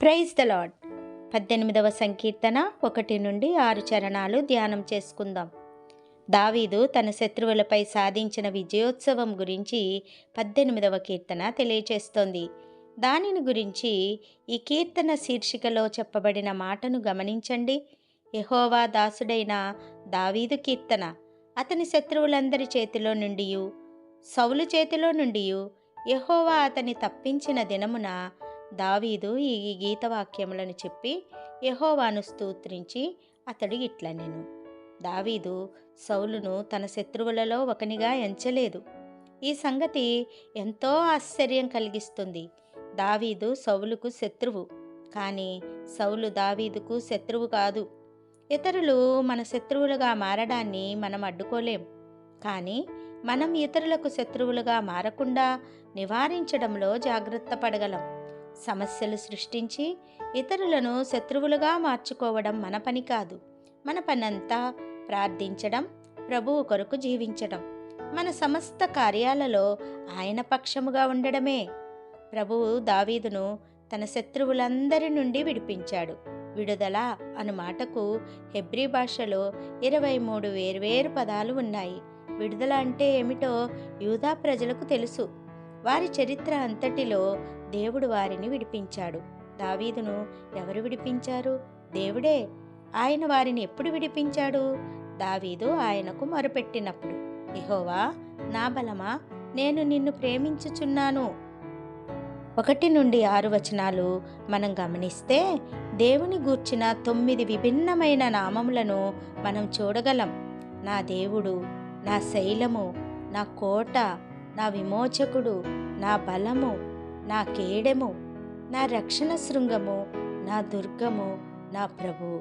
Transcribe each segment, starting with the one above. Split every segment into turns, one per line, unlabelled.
Praise the lord పద్దెనిమిదవ సంకీర్తన ఒకటి నుండి ఆరు చరణాలు ధ్యానం చేసుకుందాం. దావీదు తన శత్రువులపై సాధించిన విజయోత్సవం గురించి పద్దెనిమిదవ కీర్తన తెలియచేస్తోంది. దానిని గురించి ఈ కీర్తన శీర్షికలో చెప్పబడిన మాటను గమనించండి. యహోవా దాసుడైన దావీదు కీర్తన. అతని శత్రువులందరి చేతిలో నుండియు సౌలు చేతిలో నుండియు యహోవా అతని తప్పించిన దినమున దావీదు ఈ గీతవాక్యములను చెప్పి యహోవాను స్తోత్రించి అతడు ఇట్లా నేను దావీదు సౌలును తన శత్రువులలో ఒకనిగా ఎంచలేదు. ఈ సంగతి ఎంతో ఆశ్చర్యం కలిగిస్తుంది. దావీదు సౌలుకు శత్రువు. కానీ సౌలు దావీదుకు శత్రువు కాదు. ఇతరులు మన శత్రువులుగా మారడాన్ని మనం అడ్డుకోలేం. కానీ మనం ఇతరులకు శత్రువులుగా మారకుండా నివారించడంలో జాగ్రత్త పడగలం. సమస్యలు సృష్టించి ఇతరులను శత్రువులుగా మార్చుకోవడం మన పని కాదు. మన పనంతా ప్రార్థించడం ప్రభువు కొరకు జీవించడం. మన సమస్త కార్యాలలో ఆయన పక్షముగా ఉండడమే. ప్రభువు దావీదును తన శత్రువులందరి నుండి విడిపించాడు. విడుదల అను మాటకు హెబ్రీ భాషలో ఇరవై మూడు వేర్వేరు పదాలు ఉన్నాయి. విడుదల అంటే ఏమిటో యూదా ప్రజలకు తెలుసు. వారి చరిత్ర అంతటిలో దేవుడు వారిని విడిపించాడు. దావీదును ఎవరు విడిపించారు? దేవుడే. ఆయన వారిని ఎప్పుడు విడిపించాడు? దావీదు ఆయనకు మొరపెట్టినప్పుడు. ఎహోవా నా బలమా? నేను నిన్ను ప్రేమించుచున్నాను. ఒకటి నుండి ఆరు వచనాలు మనం గమనిస్తే దేవుని గూర్చిన తొమ్మిది విభిన్నమైన నామములను మనం చూడగలం. నా దేవుడు నా శైలము నా కోట నా విమోచకుడు నా బలము నా కేడెము నా రక్షణ శృంగము నా దుర్గము నా ప్రభు.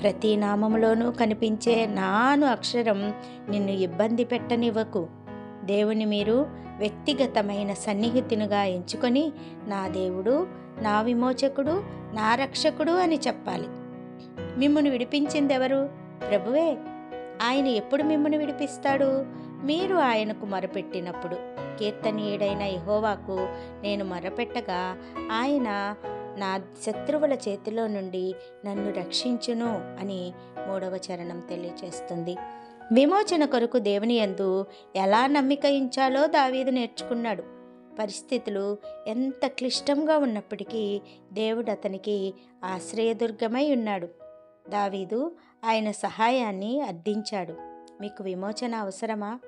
ప్రతి నామములోనూ కనిపించే నాను అక్షరం నిన్ను ఇబ్బంది పెట్టనివ్వకు. దేవుని మీరు వ్యక్తిగతమైన సన్నిహితునిగా ఎంచుకొని నా దేవుడు నా విమోచకుడు నా రక్షకుడు అని చెప్పాలి. మిమ్మల్ని విడిపించిందెవరు? ప్రభువే. ఆయన ఎప్పుడు మిమ్మల్ని విడిపిస్తాడు? మీరు ఆయనకు మొరపెట్టినప్పుడు కీర్తనీయుడైన ఇహోవాకు నేను మొరపెట్టగా ఆయన నా శత్రువుల చేతిలో నుండి నన్ను రక్షించును అని మూడవ చరణం తెలియచేస్తుంది. విమోచన కొరకు దేవుని యందు ఎలా నమ్మిక ఇంచాలో దావీదు నేర్చుకున్నాడు. పరిస్థితులు ఎంత క్లిష్టంగా ఉన్నప్పటికీ దేవుడు అతనికి ఆశ్రయదుర్గమై ఉన్నాడు. దావీదు ఆయన సహాయాన్ని అర్థించాడు. మీకు విమోచన అవసరమా?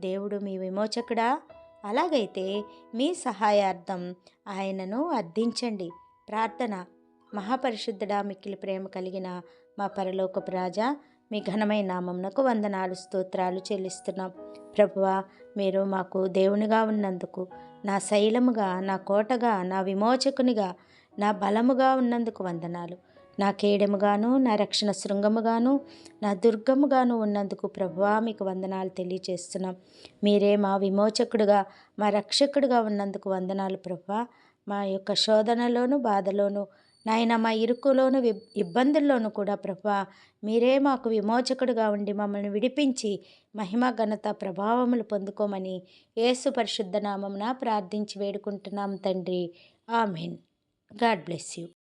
దేవుడు మీ విమోచకుడా? అలాగైతే మీ సహాయార్థం ఆయనను అర్థించండి. ప్రార్థన. మహాపరిశుద్ధుడా మిక్కిలి ప్రేమ కలిగిన మా పరలోకపు రాజా మీ ఘనమైన నామంనకు వందనాలు స్తోత్రాలు చెల్లిస్తున్నాం. ప్రభువా మీరు మాకు దేవునిగా ఉన్నందుకు నా శైలముగా నా కోటగా నా విమోచకునిగా నా బలముగా ఉన్నందుకు వందనాలు. నా కేడముగాను నా రక్షణ శృంగముగాను నా దుర్గముగాను ఉన్నందుకు ప్రభువా మీకు వందనాలు తెలియచేస్తున్నాం మీరే మా విమోచకుడుగా మా రక్షకుడుగా ఉన్నందుకు వందనాలు ప్రభువా. మా యొక్క శోధనలోను బాధలోను నాయన మా ఇరుకులోను ఇబ్బందుల్లోనూ కూడా ప్రభా మీరే మాకు విమోచకుడుగా ఉండి మమ్మల్ని విడిపించి మహిమ ఘనత ప్రభావములు పొందుకోమని యేసు పరిశుద్ధ నామమున ప్రార్థించి వేడుకుంటున్నాం తండ్రి. ఆమెన్. God bless you.